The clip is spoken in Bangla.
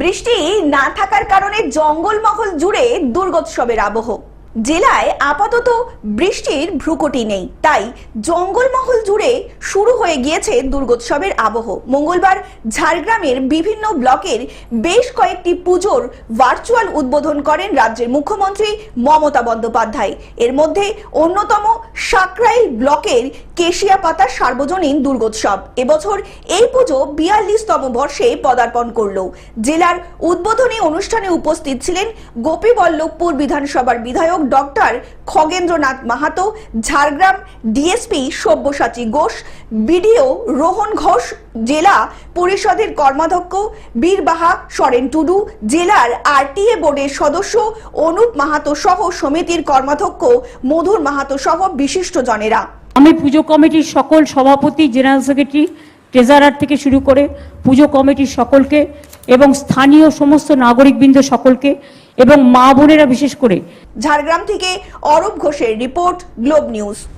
বৃষ্টি না থাকার কারণে জঙ্গলমহল জুড়ে দুর্গোৎসবের আবহ। জেলায় আপাতত বৃষ্টির ভ্রুকুটি নেই। তাই জঙ্গলমহল জুড়ে শুরু হয়ে গিয়েছে দুর্গোৎসবের আবহ। মঙ্গলবার ঝাড়গ্রামের বিভিন্ন ব্লকের বেশ কয়েকটি পুজোর ভার্চুয়াল উদ্বোধন করেন রাজ্যের মুখ্যমন্ত্রী মমতা বন্দ্যোপাধ্যায়। এর মধ্যে অন্যতম সাকরাইল ব্লকের কেশিয়া পাতা সার্বজনীন দুর্গোৎসব। এবছর এই পুজো বিয়াল্লিশতম বর্ষে পদার্পণ করল। জেলার উদ্বোধনী অনুষ্ঠানে উপস্থিত ছিলেন গোপীবল্লভপুর বিধানসভার বিধায়ক doctor Khagendranath Mahato, Jhargram DSP Sabyasachi Ghosh BDO Rohan Ghosh জেলা পরিষদের কর্মাধ্যক্ষ বীরবাহা সরেন টুডু জেলার আরটিএ বোর্ডের সদস্য অনুপ মাহাতো সহ সমিতির কর্মাধ্যক্ষ মধুর মাহাতো সহ বিশিষ্টজনেরা। আমি পুজো কমিটির সকল সভাপতি জেনারেল সেক্রেটারি ট্রেজারার থেকে শুরু করে পুজো কমিটির সকলকে এবং স্থানীয় সমস্ত নাগরিকবৃন্দ সকলকে এবং মা বোনেরা বিশেষ করে। ঝাড়গ্রাম থেকে অরূপ ঘোষের রিপোর্ট গ্লোব নিউজ।